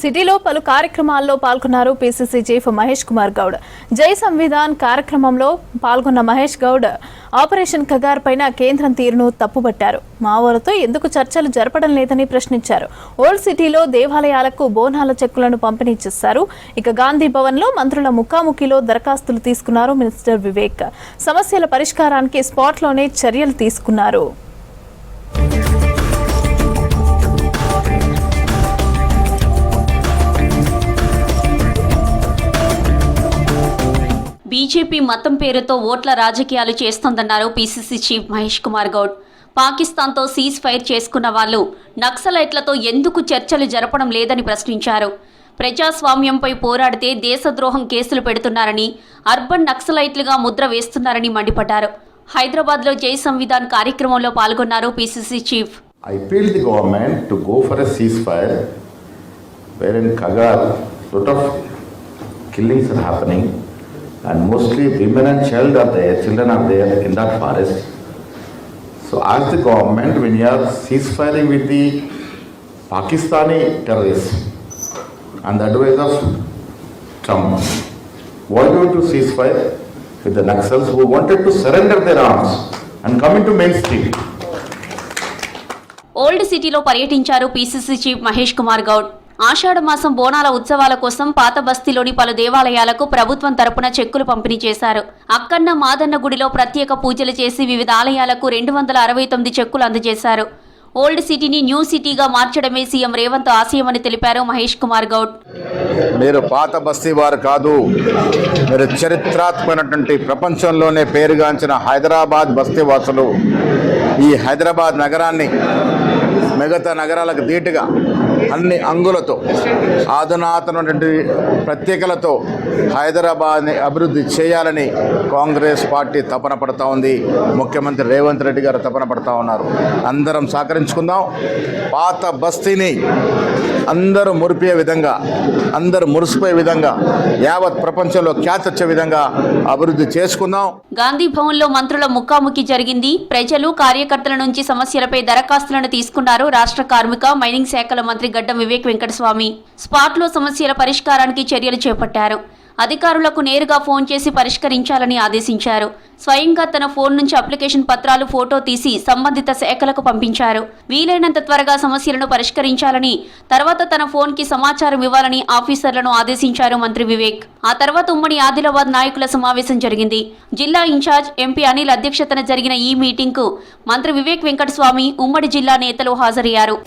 సిటీలో పలు కార్యక్రమాల్లో పాల్గొన్నారు పీసీసీ చీఫ్ మహేష్ కుమార్ గౌడ్. జై సంవిధాన్ కార్యక్రమంలో పాల్గొన్న మహేష్ గౌడ్ ఆపరేషన్ కగార్ పైన కేంద్రం తీరును తప్పుబట్టారు. మావోలతో ఎందుకు చర్చలు జరపడం లేదని ప్రశ్నించారు. ఓల్డ్ సిటీలో దేవాలయాలకు బోనాల చెక్కులను పంపిణీ చేశారు. ఇక గాంధీ భవన్లో మంత్రుల ముఖాముఖిలో దరఖాస్తులు తీసుకున్నారు మినిస్టర్ వివేక్. సమస్యల పరిష్కారానికి స్పాట్లోనే చర్యలు తీసుకున్నారు. బీజేపీ మతం పేరుతో ఓట్ల రాజకీయాలు చేస్తోందన్నారు పీసీసీ చీఫ్ మహేష్ కుమార్ గౌడ్. పాకిస్తాన్తో సీజ్ ఫైర్ చేసుకున్న వాళ్ళు నక్సలైట్లతో ఎందుకు చర్చలు జరపడం లేదని ప్రశ్నించారు. ప్రజాస్వామ్యంపై పోరాడితే దేశద్రోహం కేసులు పెడుతున్నారని అర్బన్ నక్సలైట్లుగా ముద్ర వేస్తున్నారని మండిపడ్డారు. హైదరాబాద్లో జై సంవిధాన్ కార్యక్రమంలో పాల్గొన్నారు PCC chief. I appeal the government to go for a ceasefire wherein Kagar, lot of killings are happening. And mostly women and child are there, children are there in that forest. So ask the government when you are ceasefiring with the Pakistani terrorists and the advice of Trump, why don't you ceasefire with the Naxals who wanted to surrender their arms and come into mainstream? Old సిటీలో పర్యటించారు PCC chief Mahesh Kumar Goud ఆషాఢ మాసం బోనాల ఉత్సవాల కోసం పాత బస్తీలోని పలు దేవాలయాలకు ప్రభుత్వం తరపున చెక్కులు పంపిణీ చేశారు. అక్కన్న మాదన్న గుడిలో ప్రత్యేక పూజలు చేసి వివిధ ఆలయాలకు రెండు వందల అరవై తొమ్మిది చెక్కులు అందజేశారు. ఓల్డ్ సిటీని న్యూ సిటీగా మార్చడమే సీఎం రేవంత్ ఆశయమని తెలిపారు మహేష్ కుమార్ గౌడ్. మీరు పాత బస్తీ వారు కాదు మీరు చరిత్రాత్మకమైనటువంటి ప్రపంచంలోనే పేరుగాంచిన హైదరాబాద్ బస్తీ వాసులు. ఈ హైదరాబాద్ నగరాన్ని మిగతా నగరాలకు ధీటుగా అన్ని అంగులతో ఆధునాతనటువంటి ప్రత్యేకలతో హైదరాబాద్ని అభివృద్ధి చేయాలని కాంగ్రెస్ పార్టీ తపన పడతా ఉంది. ముఖ్యమంత్రి రేవంత్ రెడ్డి గారు తపన పడతా ఉన్నారు. అందరం సహకరించుకుందాం. పాత బస్తీని అందరూ మురిపే విధంగా అందరూ మురిసిపోయే విధంగా యావత్ ప్రపంచంలో ఖ్యాతి వచ్చే విధంగా అభివృద్ధి చేసుకుందాం. గాంధీ భవన్లో మంత్రుల ముఖాముఖి జరిగింది. ప్రజలు కార్యకర్తల నుంచి సమస్యలపై దరఖాస్తులను తీసుకున్నారు. రాష్ట్ర కార్మిక మైనింగ్ శాఖల మంత్రి గడ్డం వివేక్ వెంకటస్వామి. స్పాట్లో సమస్యల పరిష్కారానికి చర్యలు చేపట్టారు. అధికారులకు నేరుగా ఫోన్ చేసి పరిష్కరించాలని ఆదేశించారు. స్వయంగా తన ఫోన్ నుంచి అప్లికేషన్ పత్రాలు ఫోటో తీసి సంబంధిత శాఖలకు పంపించారు. వీలైనంత త్వరగా సమస్యలను పరిష్కరించాలని తర్వాత తన ఫోన్కి సమాచారం ఇవ్వాలని ఆఫీసర్లను ఆదేశించారు మంత్రి వివేక్. ఆ తర్వాత ఉమ్మడి ఆదిలాబాద్ నాయకుల సమావేశం జరిగింది. జిల్లా ఇన్ఛార్జ్ ఎంపీ అనిల్ అధ్యక్షతన జరిగిన ఈ మీటింగ్కు మంత్రి వివేక్ వెంకటస్వామి ఉమ్మడి జిల్లా నేతలు హాజరయ్యారు.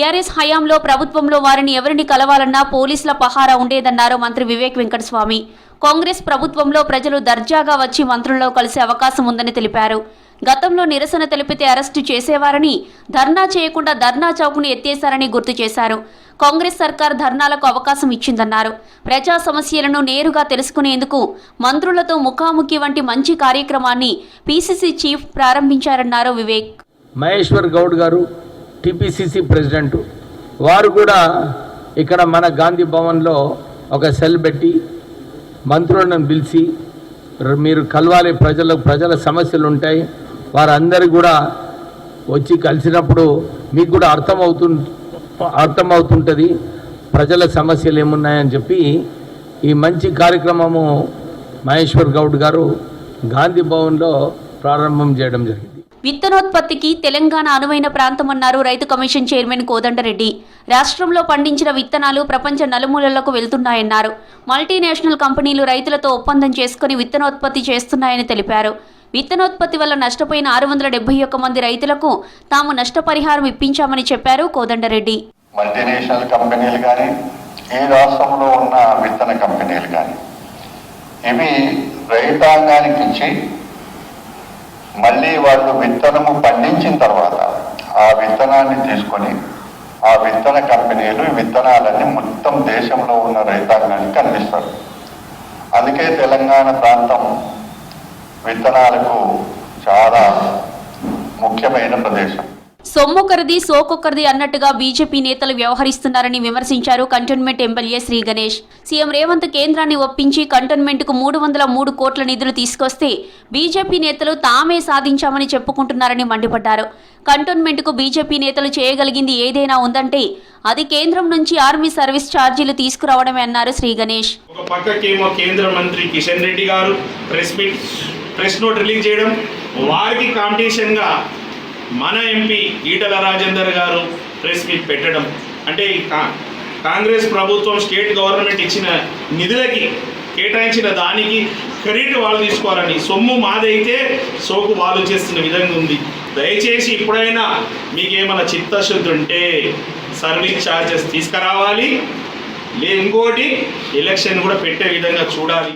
బీఆర్ఎస్ హయాంలో ప్రభుత్వంలో వారిని ఎవరిని కలవాలన్నా పోలీసుల పహారా ఉండేదన్నారు మంత్రి వివేక్ వెంకటస్వామి. కాంగ్రెస్ ప్రభుత్వంలో ప్రజలు దర్జాగా వచ్చి మంత్రుల్లో కలిసే అవకాశం ఉందని తెలిపారు. గతంలో నిరసన తెలిపితే అరెస్టు చేసేవారని ధర్నా చేయకుండా ధర్నా చౌక్ను ఎత్తేశారని గుర్తు చేశారు. కాంగ్రెస్ సర్కార్ ధర్నాలకు అవకాశం ఇచ్చిందన్నారు. ప్రజా సమస్యలను నేరుగా తెలుసుకునేందుకు మంత్రులతో ముఖాముఖి వంటి మంచి కార్యక్రమాన్ని పీసీసీ చీఫ్ ప్రారంభించారన్నారు వివేక్. మహేశ్వర్ గౌడ్ గారు టిపిసిసి ప్రెసిడెంట్. వారు కూడా ఇక్కడ మన గాంధీ భవన్లో ఒక సెల్ పెట్టి మంత్రులను పిలిచి మీరు కలవాలి ప్రజలకు ప్రజల సమస్యలు ఉంటాయి వారందరూ కూడా వచ్చి కలిసినప్పుడు మీకు కూడా అర్థమవుతు అర్థమవుతుంటుంది ప్రజల సమస్యలు ఏమున్నాయని చెప్పి ఈ మంచి కార్యక్రమము మహేశ్వర్ గౌడ్ గారు గాంధీ భవన్లో ప్రారంభం చేయడం జరిగింది. విత్తనోత్పత్తికి తెలంగాణ అనువైన ప్రాంతమన్నారు రైతు కమిషన్ చైర్మన్ కోదండరెడ్డి. రాష్ట్రంలో పండించిన విత్తనాలు ప్రపంచ నలుమూలలకు వెళ్తున్నాయన్నారు. మల్టీనేషనల్ కంపెనీలు రైతులతో ఒప్పందం చేసుకుని విత్తనోత్పత్తి చేస్తున్నాయని తెలిపారు. విత్తనోత్పత్తి వల్ల నష్టపోయిన ఆరు వందల డెబ్బై ఒక్క మంది రైతులకు తాము నష్టపరిహారం ఇప్పించామని చెప్పారు కోదండరెడ్డి. మల్టీనేషనల్ కంపెనీలు కానీ ఈ రాష్ట్రంలో ఉన్న విత్తన కంపెనీలు కానీ ఇవి రైతాంగానికి ఇచ్చి మళ్ళీ వాళ్ళు విత్తనము పండించిన తర్వాత ఆ విత్తనాన్ని తీసుకొని ఆ విత్తన కంపెనీలు విత్తనాలన్నీ మొత్తం దేశంలో ఉన్న రైతాంగానికి అందిస్తారు. అందుకే తెలంగాణ ప్రాంతం విత్తనాలకు చాలా ముఖ్యమైన ప్రదేశం. సొమ్మొకరిది సోకొకరిది అన్నట్టుగా బీజేపీ నేతలు వ్యవహరిస్తున్నారని విమర్శించారు cantonment MLA Shri Ganesh. CM Revanth కేంద్రాన్ని ఒప్పించి కంటోన్మెంట్కు మూడు వందల మూడు కోట్ల నిధులు తీసుకొస్తే బీజేపీ నేతలు తామే సాధించామని చెప్పుకుంటున్నారని మండిపడ్డారు. కంటోన్మెంట్కు బీజేపీ నేతలు చేయగలిగింది ఏదైనా ఉందంటే అది కేంద్రం నుంచి ఆర్మీ సర్వీస్ ఛార్జీలు తీసుకురావడమే అన్నారు శ్రీ గణేష్. కేంద్ర మంత్రి కిషన్ రెడ్డి గారు press meet press note release చేయడం వారికి కాంపిటీషన్గా మన ఎంపీ ఈటల రాజేందర్ గారు ప్రెస్ మీట్ పెట్టడం. అంటే కా కాంగ్రెస్ ప్రభుత్వం స్టేట్ గవర్నమెంట్ ఇచ్చిన నిధులకి కేటాయించిన దానికి క్రెడిట్ వాళ్ళు తీసుకోవాలని సొమ్ము మాదైతే సోకు వాళ్ళు చేస్తున్న విధంగా ఉంది. దయచేసి ఇప్పుడైనా మీకేమైనా చిత్తశుద్ధి ఉంటే సర్వీస్ ఛార్జెస్ తీసుకురావాలి. లే ఇంకోటి ఎలక్షన్ కూడా పెట్టే విధంగా చూడాలి.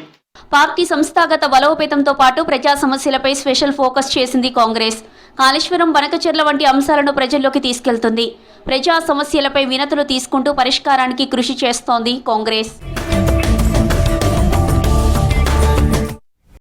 పార్టీ సంస్థాగత బలోపేతంతో పాటు ప్రజా సమస్యలపై స్పెషల్ ఫోకస్ చేసింది కాంగ్రెస్. కాళేశ్వరం బనకచెర్ల వంటి అంశాలను ప్రజల్లోకి తీసుకెళ్తుంది. ప్రజా సమస్యలపై వినతులు తీసుకుంటూ పరిష్కారానికి కృషి చేస్తోంది కాంగ్రెస్.